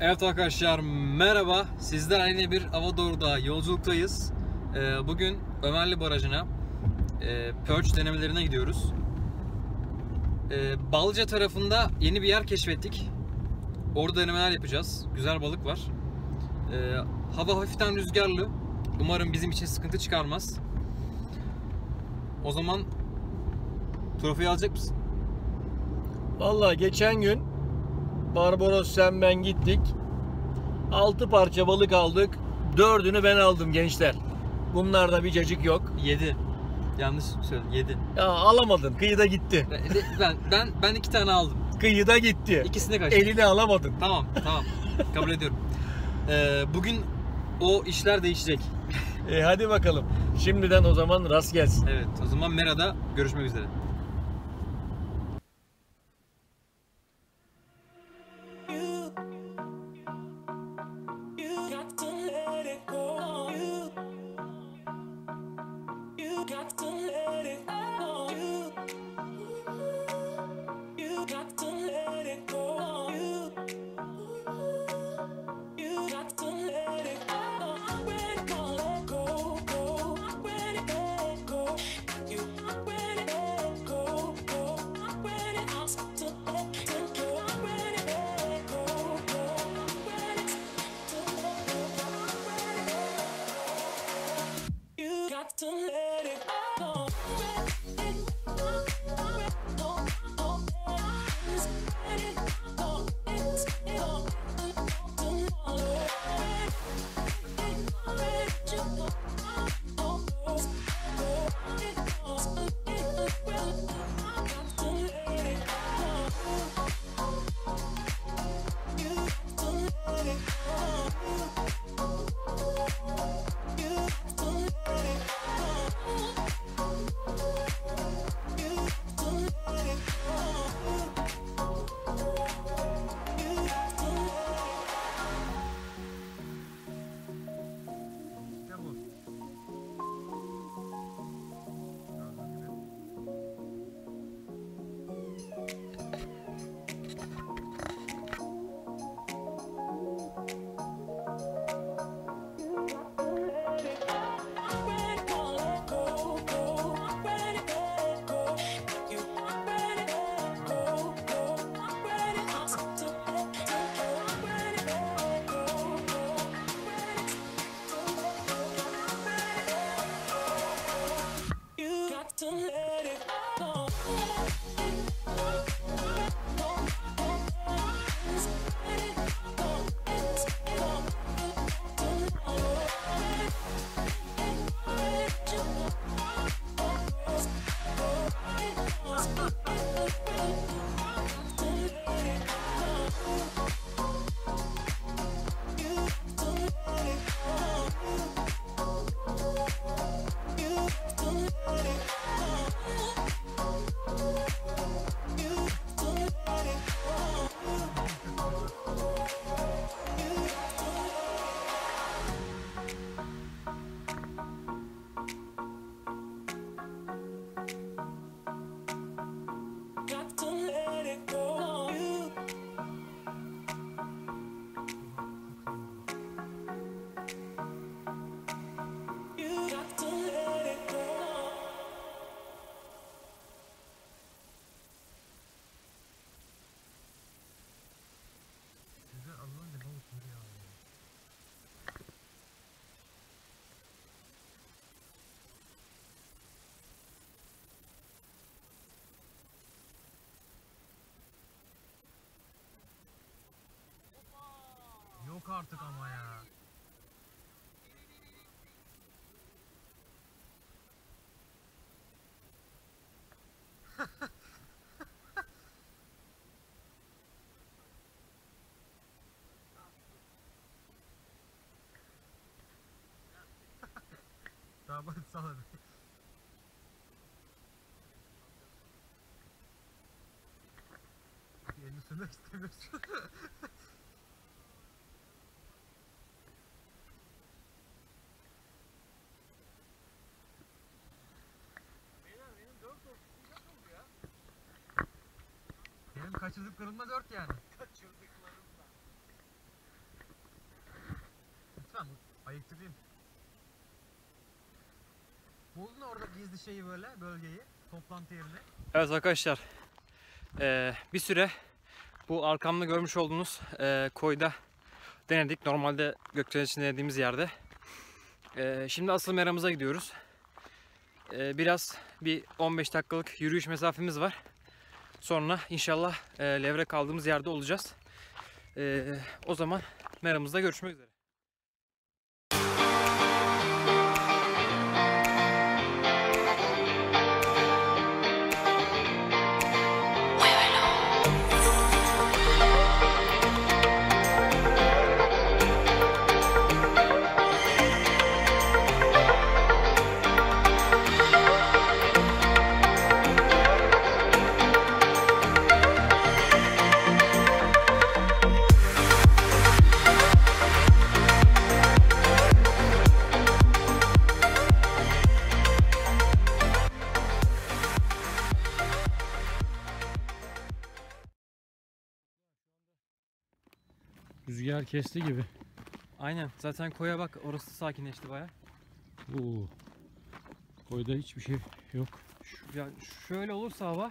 Evet arkadaşlar merhaba. Sizler yine bir Avadoru'da yolculuktayız. Ee, bugün Ömerli Barajı'na e, Perch denemelerine gidiyoruz. Ee, Balca tarafında yeni bir yer keşfettik. Orada denemeler yapacağız. Güzel balık var. Ee, hava hafiften rüzgarlı. Umarım bizim için sıkıntı çıkarmaz. O zaman trofeyi alacak mısın? Vallahi geçen gün Barbaros sen ben gittik. 6 parça balık aldık. Dördünü ben aldım gençler. Bunlarda bir cacık yok. 7. Yanlış söyledim. 7. Ya alamadın. Kıyıda gitti. Ben ben ben iki tane aldım. Kıyıda gitti. İkisini kaçtı. Elini alamadın. Tamam, tamam. Kabul ediyorum. Ee, bugün o işler değişecek. E hadi bakalım. Şimdiden o zaman rast gelsin. Evet, o zaman Mera'da görüşmek üzere. Yok artık ama ya. Tamam hadi sal hadi. Elini sürmek istemiyorsun. Benim kaçırdıklarımda dört yani. Kaçırdıklarımda. lütfen ayıktırayım. Buldun orada gizli şeyi böyle bölgeyi toplantı yerini. Evet arkadaşlar eee, bir süre bu arkamda görmüş olduğunuz eee, koyda denedik. Normalde Gökçen için denediğimiz yerde. Eee, şimdi asıl meramıza gidiyoruz. Eee, biraz bir 15 dakikalık yürüyüş mesafemiz var. Sonra inşallah eee levrek kaldığımız yerde olacağız. Eee, o zaman meramızda görüşmek üzere. Rüzgar kesti gibi. Aynen zaten koya bak orası sakinleşti baya. Oo. Koyda hiçbir şey yok. Şu- Ya şöyle olursa hava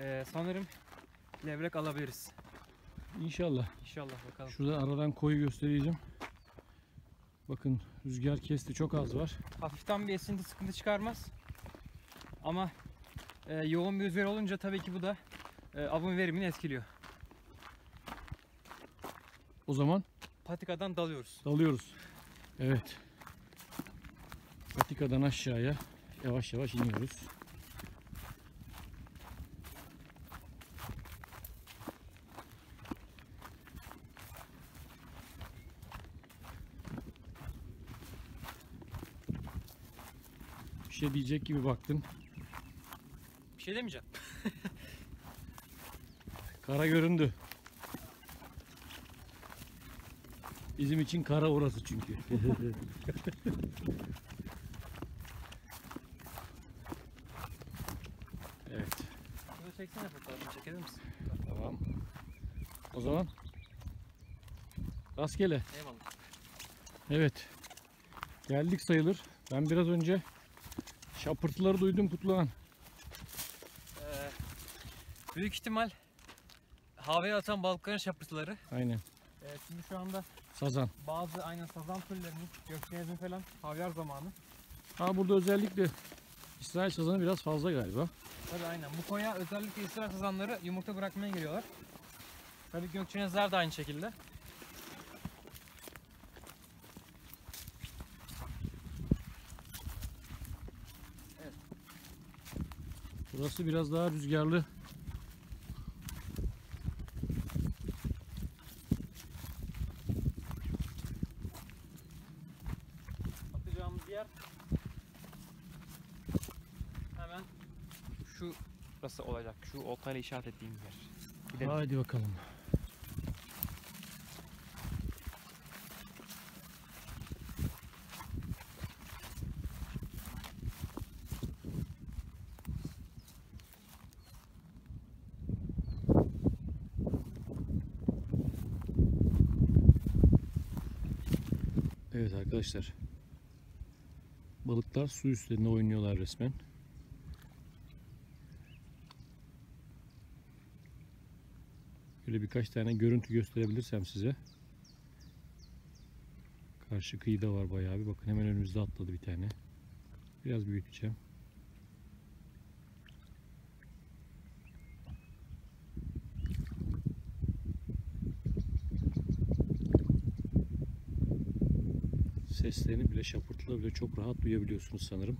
eee, sanırım levrek alabiliriz. İnşallah. İnşallah bakalım. Şurada aradan koyu göstereceğim. Bakın rüzgar kesti çok az var. Hafiften bir esinti sıkıntı çıkarmaz. Ama e, yoğun bir rüzgar olunca tabii ki bu da e, avın verimini etkiliyor. O zaman Patikadan dalıyoruz. dalıyoruz. Evet. Patikadan aşağıya yavaş yavaş iniyoruz. Bir şey diyecek gibi baktın. Bir şey demeyeceğim. Kara göründü. Bizim için kara orası çünkü. evet. Şunu çeksene fotoğrafını çekebilir misin? Tamam. O zaman rastgele. Eyvallah. Evet. Geldik sayılır. Ben biraz önce şapırtıları duydum kutlanan. Ee, büyük ihtimal havaya atan balıkların şapırtıları. Aynen. Ee, şimdi şu anda Sazan. bazı aynen sazan türlerinin, gökdenizin falan havyar zamanı. Ha burada özellikle İsrail sazanı biraz fazla galiba. Tabii aynen. Bu koya özellikle İsrail sazanları yumurta bırakmaya geliyorlar. Tabii gökçenizler de aynı şekilde. Burası biraz daha rüzgarlı. atacağımız yer hemen şu burası olacak. Şu oltayla işaret ettiğimiz yer. Gidelim. Haydi bakalım. Evet arkadaşlar. Balıklar su üstlerinde oynuyorlar resmen. Birkaç tane görüntü gösterebilirsem size. Karşı kıyıda var bayağı bir. Bakın hemen önümüzde atladı bir tane. Biraz büyüteceğim. Seslerini bile şapırtıları bile çok rahat duyabiliyorsunuz sanırım.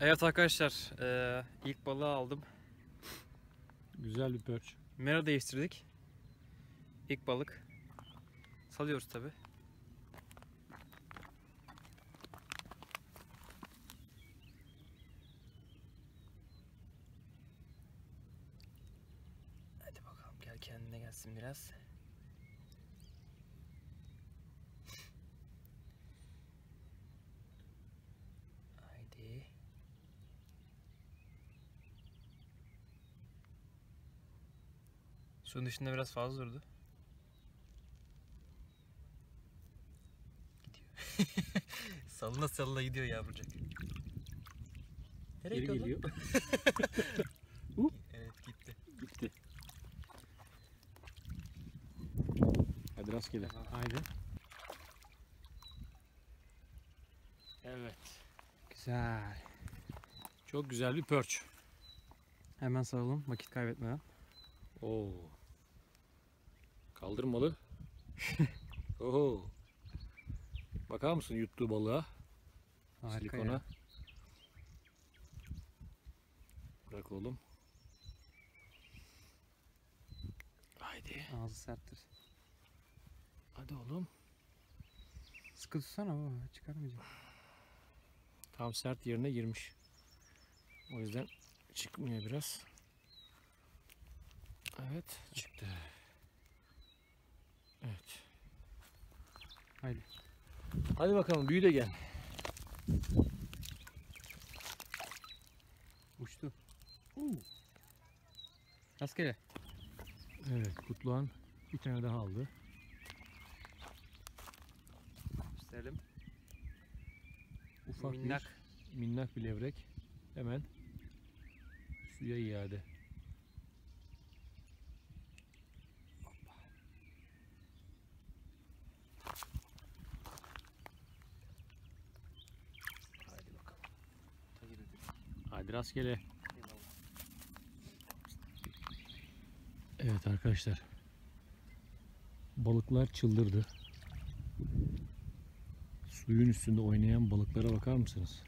Evet arkadaşlar eee, ilk balığı aldım. Güzel bir perch. Mera değiştirdik. İlk balık. Salıyoruz tabi. Hadi bakalım gel kendine gelsin biraz. Haydi. Suyun dışında biraz fazla durdu. Gidiyor. sallına gidiyor yavrucak. Nereye Geri geliyor. Evet gitti. Gitti. Hadi rastgele. Haydi. Evet. Güzel. Çok güzel bir perch. Hemen saralım vakit kaybetmeden. Oo. Kaldırmalı. Oo. Bakar mısın yuttuğu balığa? Harika silikona. ya. Bırak oğlum. Haydi. Ağzı serttir. Hadi oğlum. Sıkı tutsana baba çıkarmayacağım. Tam sert yerine girmiş. O yüzden çıkmıyor biraz. Evet çıktı. Evet. Haydi. Hadi bakalım büyü de gel. Uçtu. Rastgele. Evet Kutluhan bir tane daha aldı. Gösterelim. Ufak Minnak. bir minnak bir levrek. Hemen suya iade. Hadi bakalım. Hadi rastgele. Evet arkadaşlar. Balıklar çıldırdı. Suyun üstünde oynayan balıklara bakar mısınız?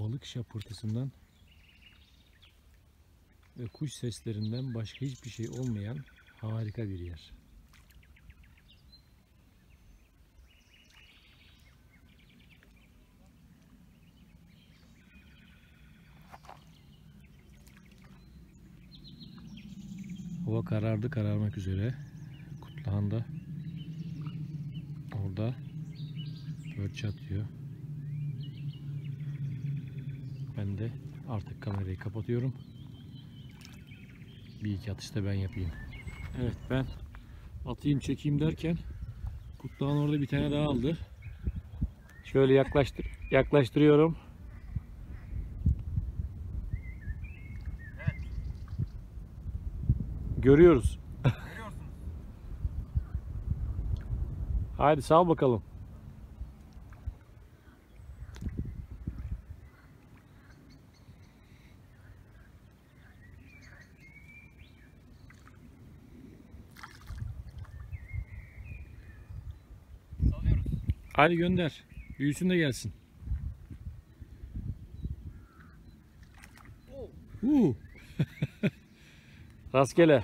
Balık şapırtısından ve kuş seslerinden başka hiçbir şey olmayan harika bir yer. Hava karardı kararmak üzere. Kutluhan da orada perch atıyor. Ben de artık kamerayı kapatıyorum. Bir iki atışta ben yapayım. Evet ben atayım çekeyim derken Kutluhan orada bir tane daha aldı. Şöyle yaklaştır yaklaştırıyorum. Görüyoruz. Haydi sal bakalım. Hadi gönder. Büyüsün de gelsin. Huu. Rastgele.